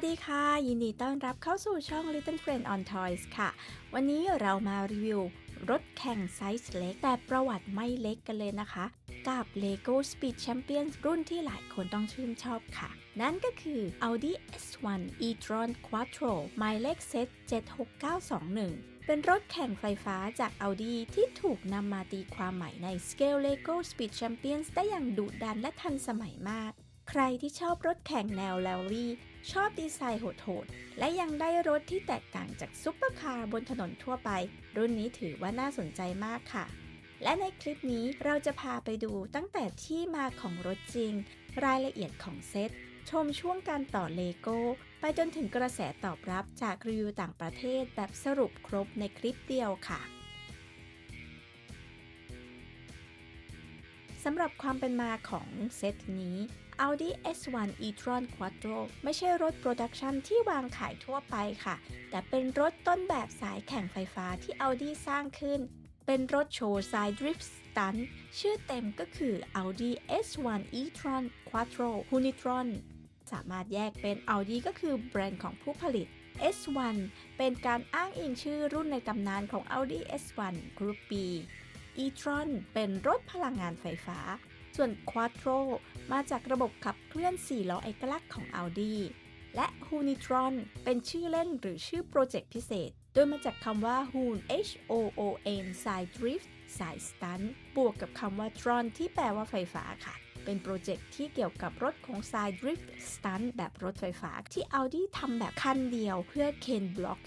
วัสดีค่ะ ยินดีต้อนรับเข้าสู่ช่อง Little Friend on Toys ค่ะ วันนี้เรามารีวิวรถแข่งไซส์เล็ก แต่ประวัติไม่เล็กกันเลยนะคะ กับ Lego Speed Champions รุ่นที่หลายคนต้องชื่นชอบค่ะ นั่นก็คือ Audi S1 e-tron Quattro หมายเลขเซต76921เป็นรถแข่งไฟฟ้าจาก Audi ที่ถูกนำมาตีความใหม่ใน Scale Lego Speed Champions ได้อย่างดุดันและทันสมัยมาก ใครที่ชอบรถแข่งแนวแรลลี่ ชอบดีไซน์โหดๆ และยังได้รถที่แตกต่างจากซุปเปอร์คาร์บนถนนทั่วไป รุ่นนี้ถือว่าน่าสนใจมากค่ะ และในคลิปนี้เราจะพาไปดูตั้งแต่ที่มาของรถจริง รายละเอียดของเซต ชมช่วงการต่อเลโก้ ไปจนถึงกระแสตอบรับจากรีวิวต่างประเทศแบบสรุปครบในคลิปเดียวค่ะสำหรับความเป็นมาของเซตนี้ Audi S1 e-tron Quattro ไม่ใช่รถโปรดักชันที่วางขายทั่วไปค่ะ แต่เป็นรถต้นแบบสายแข่งไฟฟ้าที่ Audi สร้างขึ้น เป็นรถโชว์สาย Drift Stunt ชื่อเต็มก็คือ Audi S1 e-tron Quattro Hunitron สามารถแยกเป็น Audi ก็คือแบรนด์ของผู้ผลิต S1 เป็นการอ้างอิงชื่อรุ่นในตำนานของ Audi S1 Group B e-tron เป็นรถพลังงานไฟฟ้า ส่วน Quattro มาจากระบบขับเคลื่อน 4 ล้อเอกลักษณ์ของ Audi และ Hunitron เป็นชื่อเล่นหรือชื่อโปรเจกต์พิเศษ โดยมาจากคำว่า Hun H O O N สาย Drift สาย Stunt บวกกับคำว่า Tron ที่แปลว่าไฟฟ้าค่ะเป็นโปรเจกต์ที่เกี่ยวกับรถของสาย Drift Stunt แบบรถไฟฟ้า ที่ Audi ทำแบบคันเดียวเพื่อ Ken Block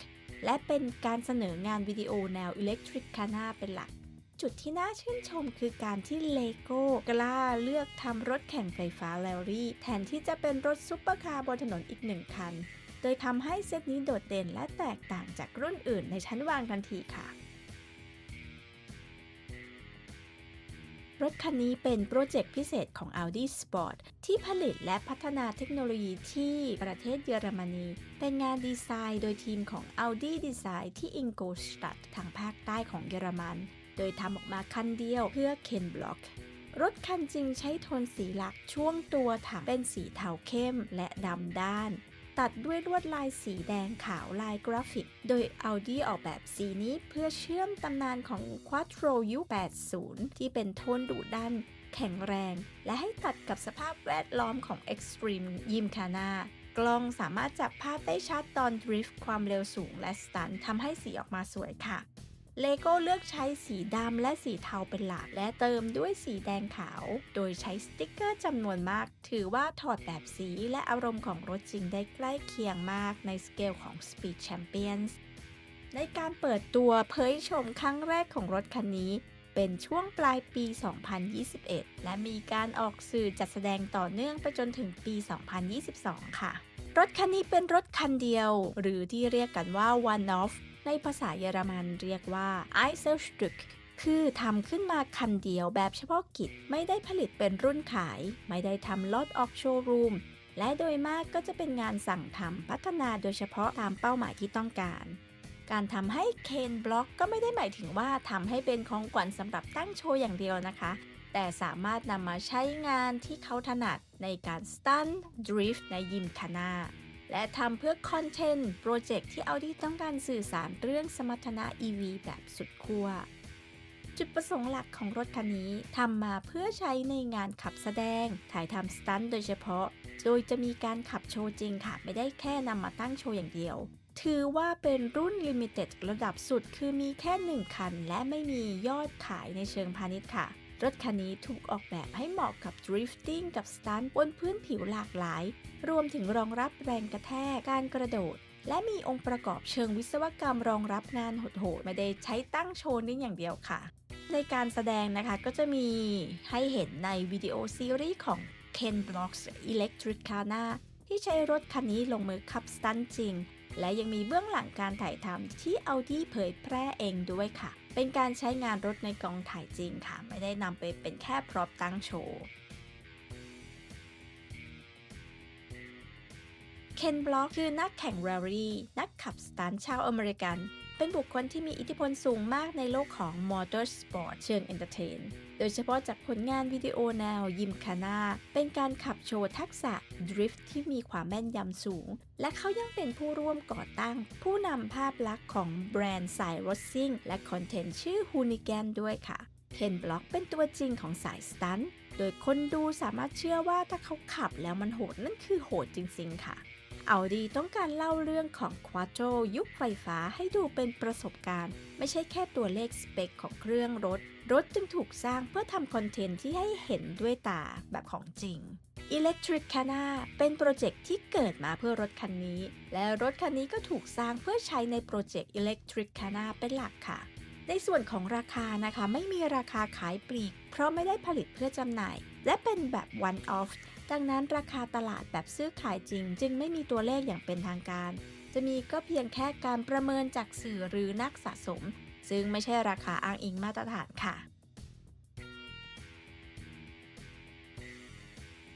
และเป็นการเสนองานวิดีโอแนว Electric Cana เป็นหลัก จุดที่น่าชื่นชมคือการที่เลโก้กล้าเลือกทำรถแข่งไฟฟ้าแลรี่ แทนที่จะเป็นรถซุปเปอร์คาร์บนถนนอีกหนึ่งคัน โดยทำให้เซตนี้โดดเด่นและแตกต่างจากรุ่นอื่นในชั้นวางทันทีค่ะรถคันนี้เป็นโปรเจกต์พิเศษของ Audi Sport ที่ผลิตและพัฒนาเทคโนโลยีที่ประเทศเยอรมนี เป็นงานดีไซน์โดยทีมของ Audi Design ที่ Ingolstadt ทางภาคใต้ของเยอรมัน โดยทำออกมาคันเดียวเพื่อ Ken Block รถคันจริงใช้โทนสีหลักช่วงตัวถังเป็นสีเทาเข้มและดำด้าน ตัดด้วยลวดลายสีแดงขาวลายกราฟิก โดย Audi ออกแบบสีนี้เพื่อเชื่อมตำนานของ Quattro ยุค80 ที่เป็นโทนดุดัน แข็งแรง และให้ตัดกับสภาพแวดล้อมของ Extreme ยิมคาน่ากล้องสามารถจับภาพได้ชัดตอนดริฟต์ความเร็วสูงและสตันทำให้สีออกมาสวยค่ะ เลโก้เลือกใช้สีดำและสีเทาเป็นหลัก และเติมด้วยสีแดงขาว โดยใช้สติกเกอร์จำนวนมาก ถือว่าถอดแบบสีและอารมณ์ของรถจริงได้ใกล้เคียงมากในสเกลของ Speed Champions ในการเปิดตัวเผยชมครั้งแรกของรถคันนี้ เป็นช่วงปลายปี 2021 และมีการออกสื่อจัดแสดงต่อเนื่องไปจนถึงปี 2022 ค่ะ รถคันนี้เป็นรถคันเดียว หรือที่เรียกกันว่า one off ในภาษาเยอรมันเรียกว่า Einzelstück คือทำขึ้นมาคันเดียวแบบเฉพาะกิจ ไม่ได้ผลิตเป็นรุ่นขาย ไม่ได้ทำลอตออกโชว์รูม และโดยมากก็จะเป็นงานสั่งทำพัฒนาโดยเฉพาะตามเป้าหมายที่ต้องการ การทำให้เคนบล็อกก็ไม่ได้หมายถึงว่าทำให้เป็นของขวัญสำหรับตั้งโชว์อย่างเดียวนะคะ แต่สามารถนำมาใช้งานที่เขาถนัดในการสตันดริฟต์ในยิมคานา และทำเพื่อคอนเทนต์ โปรเจกต์ที่ Audi ต้องการสื่อสารเรื่องสมรรถนะ EV แบบสุดขั้วจุดประสงค์หลักของรถคันนี้ทำมาเพื่อใช้ในงานขับแสดง ถ่ายทำสตันท์โดยเฉพาะ โดยจะมีการขับโชว์จริงค่ะ ไม่ได้แค่นำมาตั้งโชว์อย่างเดียว ถือว่าเป็นรุ่นลิมิเต็ดระดับสุด คือมีแค่หนึ่งคัน และไม่มียอดขายในเชิงพาณิชย์ค่ะ รถคันนี้ถูกออกแบบให้เหมาะกับดริฟติ้งกับสตันบนพื้นผิวหลากหลาย รวมถึงรองรับแรงกระแทกการกระโดด และมีองค์ประกอบเชิงวิศวกรรมรองรับงานโหดๆไม่ได้ใช้ตั้งโชว์นี้อย่างเดียวค่ะ ในการแสดงนะคะก็จะมีให้เห็นในวิดีโอซีรีส์ของ Ken Block's Electric Cana ที่ใช้รถคันนี้ลงมือขับสตันจริง และยังมีเบื้องหลังการถ่ายทำที่ Audi เผยแพร่เองด้วยค่ะ เป็นการใช้งานรถในกองถ่ายจริงค่ะ ไม่ได้นำไปเป็นแค่พร็อพตั้งโชว์เคนบล็อกคือนักแข่งแรลลี่ นักขับสตันท์ชาวอเมริกัน เป็นบุคคลที่มีอิทธิพลสูงมากในโลกของมอเตอร์สปอร์ตเชิงเอนเตอร์เทน โดยเฉพาะจากผลงานวิดีโอแนวยิมคานาเป็นการขับโชว์ทักษะดริฟท์ที่มีความแม่นยำสูง และเขายังเป็นผู้ร่วมก่อตั้ง ผู้นำภาพลักษณ์ของแบรนด์สายรถซิ่ง และคอนเทนต์ชื่อฮูนิแกนด้วยค่ะเคนบล็อกเป็นตัวจริงของสายสตัน โดยคนดูสามารถเชื่อว่าถ้าเขาขับแล้วมันโหดนั่นคือโหดจริงๆค่ะ เอาดีต้องการเล่าเรื่องของ Quattro ยุคไฟฟ้าให้ดูเป็นประสบการณ์ ไม่ใช่แค่ตัวเลขสเปคของเครื่องรถ รถจึงถูกสร้างเพื่อทำคอนเทนต์ที่ให้เห็นด้วยตาแบบของจริง Electric Cana เป็นโปรเจกต์ที่เกิดมาเพื่อรถคันนี้ และรถคันนี้ก็ถูกสร้างเพื่อใช้ในโปรเจกต์ Electric Cana เป็นหลักค่ะในส่วนของราคานะคะไม่มีราคาขายปลีก เพราะไม่ได้ผลิตเพื่อจำหน่าย และเป็นแบบ one off ดังนั้นราคาตลาดแบบซื้อขายจริง จึงไม่มีตัวเลขอย่างเป็นทางการ จะมีก็เพียงแค่การประเมินจากสื่อหรือนักสะสม ซึ่งไม่ใช่ราคาอ้างอิงมาตรฐานค่ะ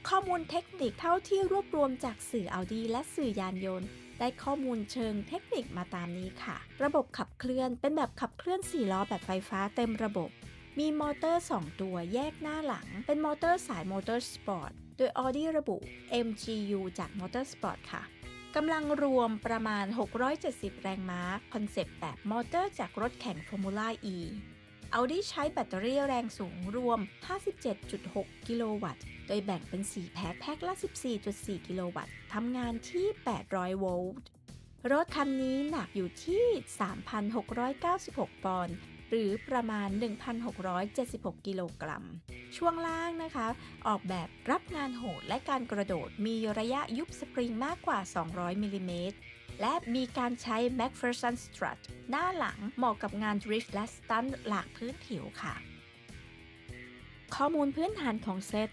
ข้อมูลเทคนิคเท่าที่รวบรวมจากสื่อ Audi และสื่อยานยนต์ได้ข้อมูลเชิงเทคนิคมาตามนี้ค่ะ ระบบขับเคลื่อนเป็นแบบขับเคลื่อน 4 ล้อแบบไฟฟ้าเต็มระบบ มีมอเตอร์ 2 ตัวแยกหน้าหลัง เป็นมอเตอร์สายมอเตอร์สปอร์ต โดย Audi ระบุ MGU จากมอเตอร์สปอร์ตค่ะกำลังรวมประมาณ 670 แรงม้า คอนเซปต์แบบมอเตอร์จากรถแข่ง Formula E Audi ใช้แบตเตอรี่แรงสูงรวม 57.6 กิโลวัตต์ โดยแบ่งเป็น 4 แพ็ค แพ็คละ 14.4 กิโลวัตต์ ทำงานที่ 800 โวลต์ รถคันนี้หนักอยู่ที่ 3,696 ปอนด์ หรือประมาณ 1,676 กิโลกรัม ช่วงล่างนะคะ ออกแบบรับงานโหดและการกระโดดมีระยะยุบสปริงมากกว่า 200 มิลลิเมตร และมีการใช้ MacPherson Strut หน้าหลังเหมาะกับงานดริฟต์และสตันหลากพื้นผิวค่ะ ข้อมูลพื้นฐานของเซต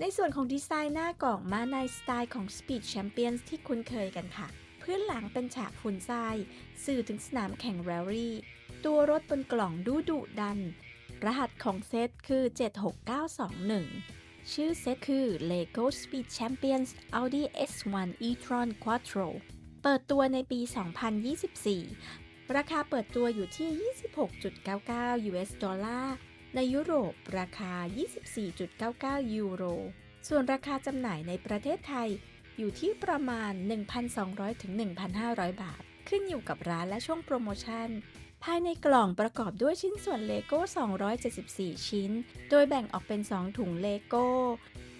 ในส่วนของดีไซน์หน้ากล่องมาในสไตล์ของ Speed Champions ที่คุ้นเคยกันค่ะ พื้นหลังเป็นฉากฝุ่นทราย สื่อถึงสนามแข่งแรลลี่ ตัวรถบนกล่องดูดุดัน รหัสของเซตคือ 76921 ชื่อเซตคือ Lego Speed Champions Audi S1 e-tron Quattro เปิดตัวในปี 2024 ราคาเปิดตัวอยู่ที่ 26.99 US ดอลลาร์ ในยุโรปราคา 24.99 ยูโร ส่วนราคาจำหน่ายในประเทศไทยอยู่ที่ประมาณ 1,200ถึง1,500 บาท ขึ้นอยู่กับร้านและช่วงโปรโมชั่น ภายในกล่องประกอบด้วยชิ้นส่วนเลโก้ 274 ชิ้น โดยแบ่งออกเป็น 2 ถุงเลโก้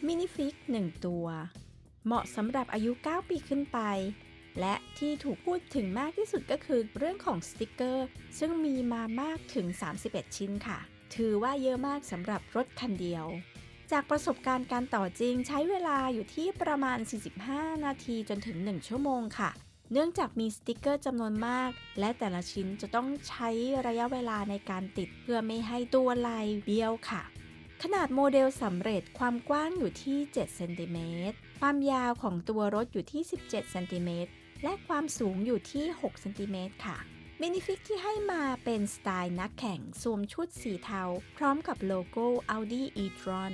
มินิฟิก 1 ตัว เหมาะสำหรับอายุ 9 ปีขึ้นไป และที่ถูกพูดถึงมากที่สุดก็คือเรื่องของสติกเกอร์ ซึ่งมีมามากถึง 31 ชิ้นค่ะ ถือว่าเยอะมากสำหรับรถคันเดียวจากประสบการณ์การต่อจริงใช้เวลาอยู่ที่ประมาณ 45 นาทีจนถึง 1 ชั่วโมงค่ะ เนื่องจากมีสติกเกอร์จำนวนมาก และแต่ละชิ้นจะต้องใช้ระยะเวลาในการติดเพื่อไม่ให้ตัวลายเบี้ยวค่ะ ขนาดโมเดลสำเร็จความกว้างอยู่ที่7เซนติเมตรความยาวของตัวรถอยู่ที่ 17เซนติเมตรและความสูงอยู่ที่6เซนติเมตรค่ะมินิฟิกที่ให้มาเป็นสไตล์นักแข่งสวมชุดสีเทา พร้อมกับโลโก้ Audi e-tron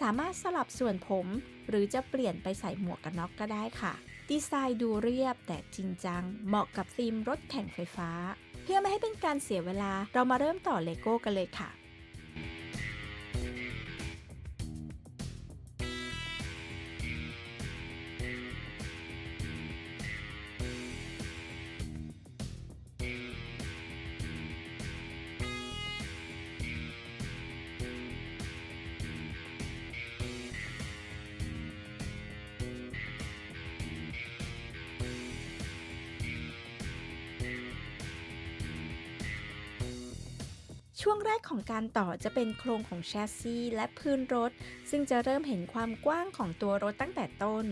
สามารถสลับส่วนผม หรือจะเปลี่ยนไปใส่หมวกกันน็อกก็ได้ค่ะ ดีไซน์ดูเรียบแต่จริงจัง เหมาะกับธีมรถแข่งไฟฟ้า เพื่อไม่ให้เป็นการเสียเวลาเรามาเริ่มต่อเลโก้กันเลยค่ะ ช่วงแรกของการต่อจะเป็นโครงของแชสซีและพื้นรถ ซึ่งจะเริ่มเห็นความกว้างของตัวรถตั้งแต่ต้น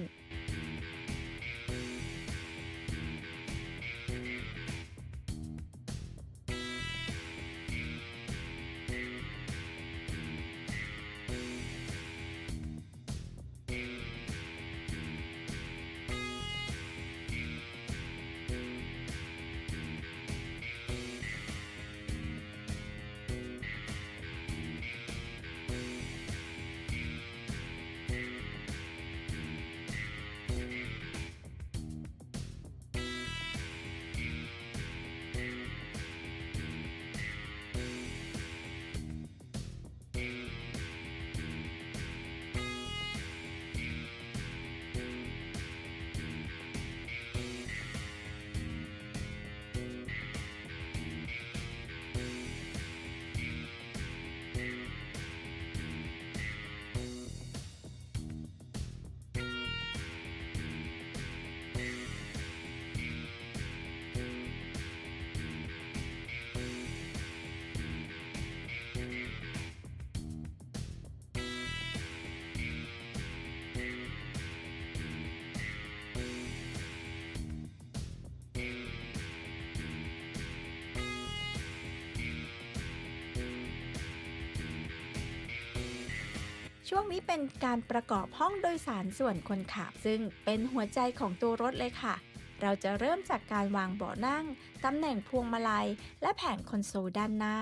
ช่วงนี้เป็นการประกอบห้องโดยสารส่วนคนขับ ซึ่งเป็นหัวใจของตัวรถเลยค่ะ เราจะเริ่มจากการวางเบาะนั่ง ตำแหน่งพวงมาลัย และแผงคอนโซลด้านหน้า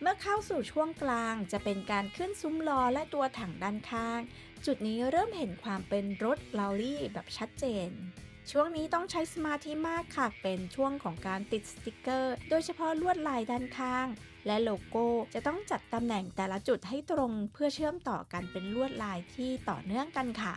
เมื่อเข้าสู่ช่วงกลางจะเป็นการขึ้นซุ้มล้อและตัวถังด้านข้าง จุดนี้เริ่มเห็นความเป็นรถลารี่แบบชัดเจน ช่วงนี้ต้องใช้สมาธิมากค่ะ เป็นช่วงของการติดสติกเกอร์ โดยเฉพาะลวดลายด้านข้าง และโลโก้จะต้องจัดตำแหน่งแต่ละจุดให้ตรงเพื่อเชื่อมต่อกันเป็นลวดลายที่ต่อเนื่องกันค่ะ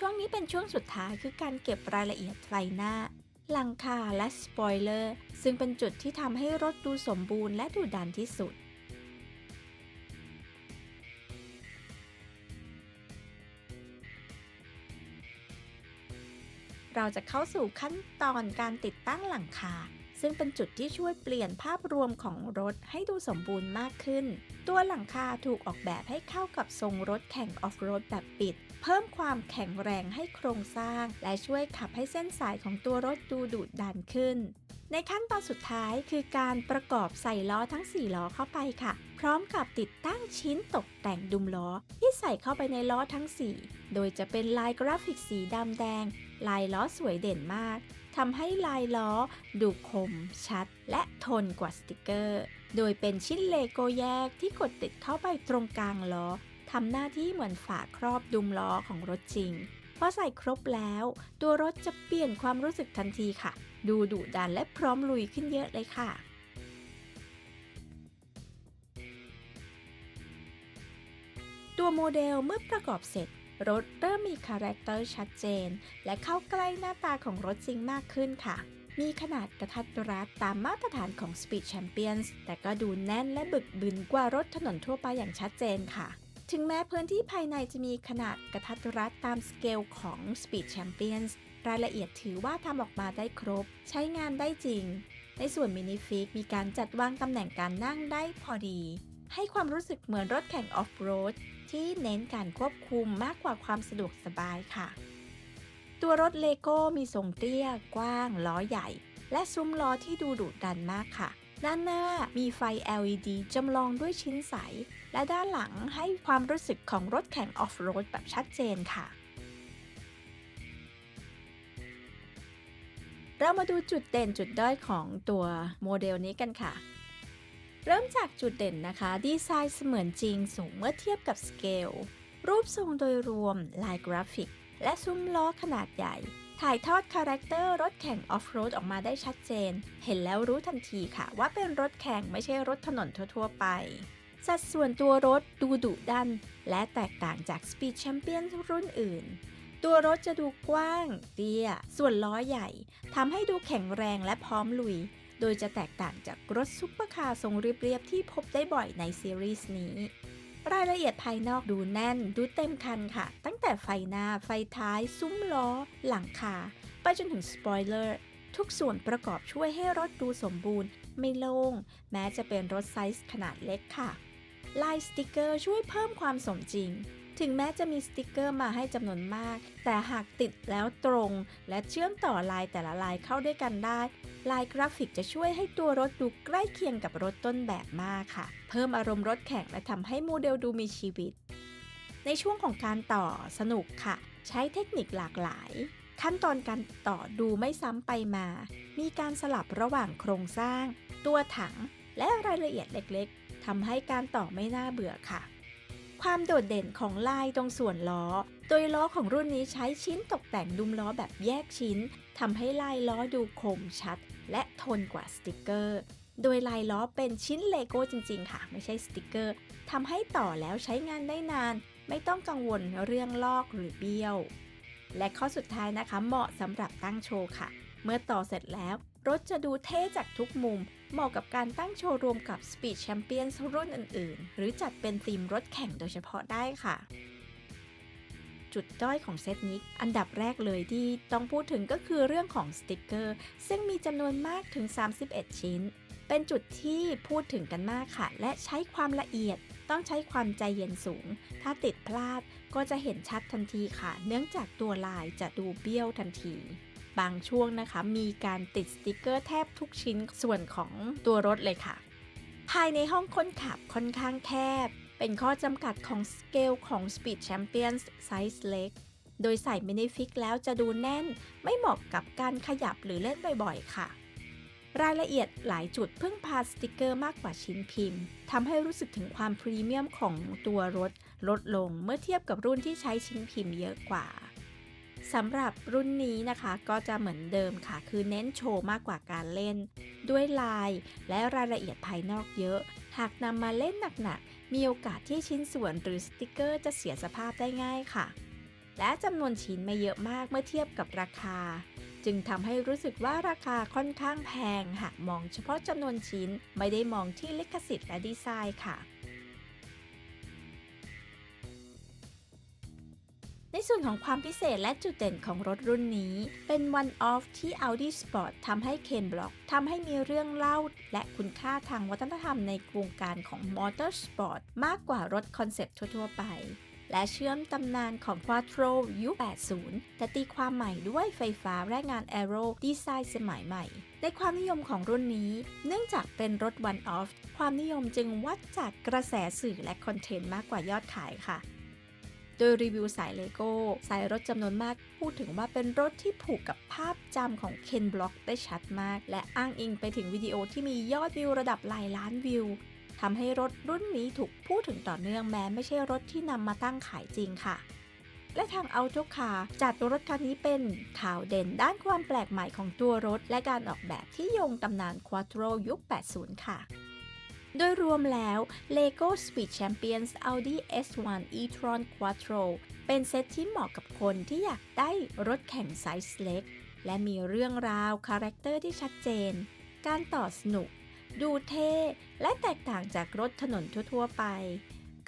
ช่วงนี้เป็นช่วงสุดท้ายคือการเก็บรายละเอียดไฟหน้า หลังคาและสปอยเลอร์ ซึ่งเป็นจุดที่ทำให้รถดูสมบูรณ์และดูดันที่สุดเราจะเข้าสู่ขั้นตอนการติดตั้งหลังคา ซึ่งเป็นจุดที่ช่วยเปลี่ยนภาพรวมของรถให้ดูสมบูรณ์มากขึ้น ตัวหลังคาถูกออกแบบให้เข้ากับทรงรถแข่งออฟโรดแบบปิด เพิ่มความแข็งแรงให้โครงสร้าง และช่วยขับให้เส้นสายของตัวรถดูดุดันขึ้น ในขั้นตอนสุดท้ายคือการประกอบใส่ล้อทั้ง 4 ล้อเข้าไปค่ะ พร้อมกับติดตั้งชิ้นตกแต่งดุมล้อ ที่ใส่เข้าไปในล้อทั้ง 4 โดยจะเป็นลายกราฟิกสีดำแดง ลายล้อสวยเด่นมาก ทำให้ลายล้อดูคม ชัด และทนกว่าสติกเกอร์ โดยเป็นชิ้นเลโก้แยกที่กดติดเข้าไปตรงกลางล้อทำหน้าที่เหมือนฝาครอบดุมล้อของรถจริงพอใส่ครบแล้ว ตัวรถจะเปลี่ยนความรู้สึกทันทีค่ะ ดูดุดันและพร้อมลุยขึ้นเยอะเลยค่ะตัวโมเดลเมื่อประกอบเสร็จ รถเริ่มมีคาแรคเตอร์ชัดเจน และเข้าใกล้หน้าตาของรถจริงมากขึ้นค่ะ มีขนาดกระทัดรัดตามมาตรฐานของ Speed Champions แต่ก็ดูแน่นและบึกบึนกว่ารถถนนทั่วไปอย่างชัดเจนค่ะถึงแม้พื้นที่ภายในจะมีขนาดกระทัดรัดตามสเกลของ Speed Champions รายละเอียดถือว่าทำออกมาได้ครบ ใช้งานได้จริง ในส่วนมินิฟิกมีการจัดวางตำแหน่งการนั่งได้พอดี ให้ความรู้สึกเหมือนรถแข่งออฟโรด ที่เน้นการควบคุมมากกว่าความสะดวกสบายค่ะ ตัวรถเลโก้มีทรงเตี้ย กว้าง ล้อใหญ่ และซุ้มล้อที่ดูดุดันมากค่ะ ด้านหน้ามีไฟ LED จำลองด้วยชิ้นใส และด้านหลังให้ความรู้สึกของรถแข่งออฟโรดแบบชัดเจนค่ะเรามาดูจุดเด่นจุดด้อยของตัวโมเดลนี้กันค่ะ เริ่มจากจุดเด่นนะคะ ดีไซน์เสมือนจริงสูงเมื่อเทียบกับสเกล รูปทรงโดยรวม ลายกราฟิก และซุ้มล้อขนาดใหญ่ ถ่ายทอดคาแรคเตอร์รถแข่งออฟโรดออกมาได้ชัดเจน เห็นแล้วรู้ทันทีค่ะ ว่าเป็นรถแข่งไม่ใช่รถถนนทั่ว ๆ ไป สัดส่วนตัวรถดูดุดัน และแตกต่างจาก Speed Champion รุ่นอื่น ตัวรถจะดูกว้าง เตี้ย ส่วนล้อใหญ่ทำให้ดูแข็งแรงและพร้อมลุย โดยจะแตกต่างจากรถซุปเปอร์คาร์ทรงเรียบๆที่พบได้บ่อยในซีรีส์นี้ รายละเอียดภายนอกดูแน่นดูเต็มคันค่ะ ตั้งแต่ไฟหน้า ไฟท้าย ซุ้มล้อ หลังคา ไปจนถึงสปอยเลอร์ทุกส่วนประกอบช่วยให้รถดูสมบูรณ์ ไม่โล่งแม้จะเป็นรถไซส์ขนาดเล็กค่ะ ลายสติกเกอร์ช่วยเพิ่มความสมจริง ถึงแม้จะมีสติกเกอร์มาให้จำนวนมาก แต่หากติดแล้วตรง และเชื่อมต่อลายแต่ละลายเข้าด้วยกันได้ ลายกราฟิกจะช่วยให้ตัวรถดูใกล้เคียงกับรถต้นแบบมากค่ะ เพิ่มอารมณ์รถแข่งและทำให้โมเดลดูมีชีวิต ในช่วงของการต่อสนุกค่ะ ใช้เทคนิคหลากหลาย ขั้นตอนการต่อดูไม่ซ้ำไปมา มีการสลับระหว่างโครงสร้าง ตัวถัง และรายละเอียดเล็กๆทำให้การต่อไม่น่าเบื่อค่ะความโดดเด่นของลายตรงส่วนล้อ โดยล้อของรุ่นนี้ใช้ชิ้นตกแต่งดุมล้อแบบแยกชิ้น ทำให้ลายล้อดูคมชัด และทนกว่าสติกเกอร์ โดยลายล้อเป็นชิ้นเลโก้จริงๆ ค่ะ ไม่ใช่สติกเกอร์ทำให้ต่อแล้วใช้งานได้นาน ไม่ต้องกังวลเรื่องลอกหรือเบี้ยว และข้อสุดท้ายนะคะ เหมาะสำหรับตั้งโชว์ค่ะ เมื่อต่อเสร็จแล้ว รถจะดูเท่จากทุกมุม เหมาะกับการตั้งโชว์รวมกับ Speed Champions รุ่นอื่นๆ หรือจัดเป็นธีมรถแข่งโดยเฉพาะได้ค่ะ จุดด้อยของเซตนี้ อันดับแรกเลยที่ต้องพูดถึงก็คือเรื่องของสติกเกอร์ ซึ่งมีจำนวนมากถึง 31 ชิ้น เป็นจุดที่พูดถึงกันมากค่ะ และใช้ความละเอียดต้องใช้ความใจเย็นสูง ถ้าติดพลาดก็จะเห็นชัดทันทีค่ะ เนื่องจากตัวลายจะดูเบี้ยวทันที บางช่วงนะคะ มีการติดสติกเกอร์แทบทุกชิ้นส่วนของตัวรถเลยค่ะ ภายในห้องคนขับค่อนข้างแคบ เป็นข้อจำกัดของสเกลของ Speed Champions ไซส์เล็ก โดยใส่มินิฟิกแล้วจะดูแน่น ไม่เหมาะกับการขยับหรือเล่นบ่อยๆ ค่ะ รายละเอียดหลายจุดพึ่งพาสติกเกอร์มากกว่าชิ้นพิมพ์ทำให้รู้สึกถึงความพรีเมียมของตัวรถ ลดลงเมื่อเทียบกับรุ่นที่ใช้ชิ้นพิมพ์เยอะกว่าสำหรับรุ่นนี้นะคะก็จะเหมือนเดิมค่ะ คือเน้นโชว์มากกว่าการเล่น ด้วยลายและรายละเอียดภายนอกเยอะ หากนำมาเล่นหนักๆ มีโอกาสที่ชิ้นส่วนหรือสติกเกอร์จะเสียสภาพได้ง่ายค่ะ และจำนวนชิ้นไม่เยอะมากเมื่อเทียบกับราคา จึงทำให้รู้สึกว่าราคาค่อนข้างแพง หากมองเฉพาะจำนวนชิ้นไม่ได้มองที่ลิขสิทธิ์และดีไซน์ค่ะ ในส่วนของความพิเศษและจุดเด่นของรถรุ่นนี้ เป็น one off ที่ Audi Sport ทำให้ Ken Block ทำให้มีเรื่องเล่า และคุณค่าทางวัฒนธรรมในวงการของ Motorsport มากกว่ารถคอนเซปต์ทั่ว ๆ ไป และเชื่อมตำนานของ Quattro ยุค 80 แต่ตีความใหม่ด้วยไฟฟ้าและงาน Aero ดีไซน์สมัยใหม่ ในความนิยมของรุ่นนี้ เนื่องจากเป็นรถ one off ความนิยมจึงวัดจากกระแสสื่อและคอนเทนต์มากกว่ายอดขายค่ะ โดยรีวิวสายเลโก้สายรถจำนวนมากพูดถึงว่าเป็นรถที่ผูกกับภาพจำของเคนบล็อกได้ชัดมาก และอ้างอิงไปถึงวิดีโอที่มียอดวิวระดับหลายล้านวิวทำให้รถรุ่นนี้ถูกพูดถึงต่อเนื่องแม้ไม่ใช่รถที่นำมาตั้งขายจริงค่ะ และทาง Auto Car จัดรถคันนี้เป็นข่าวเด่นด้านความแปลกใหม่ของตัวรถ และการออกแบบที่โยงตำนาน Quattro ยุค 80 ค่ะ โดยรวมแล้ว LEGO Speed Champions Audi S1 e-tron Quattro เป็นเซตที่เหมาะกับคนที่อยากได้รถแข่งไซส์เล็ก และมีเรื่องราวคาแรคเตอร์ที่ชัดเจน การต่อสนุก ดูเท่และแตกต่างจากรถถนนทั่วๆไป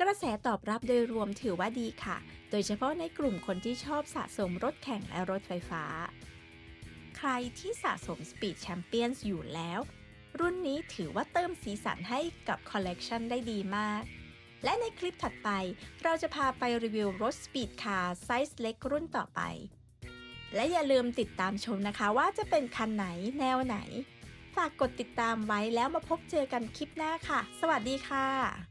กระแสตอบรับโดยรวมถือว่าดีค่ะ โดยเฉพาะในกลุ่มคนที่ชอบสะสมรถแข่งและรถไฟฟ้า ใครที่สะสม Speed Champions อยู่แล้ว รุ่นนี้ถือว่าเติมสีสันให้กับคอลเลกชันได้ดีมาก และในคลิปถัดไป เราจะพาไปรีวิวรถ Speed Car ไซส์เล็กรุ่นต่อไป และอย่าลืมติดตามชมนะคะว่าจะเป็นคันไหนแนวไหน ฝากกดติดตามไว้แล้วมาพบเจอกันคลิปหน้าค่ะ สวัสดีค่ะ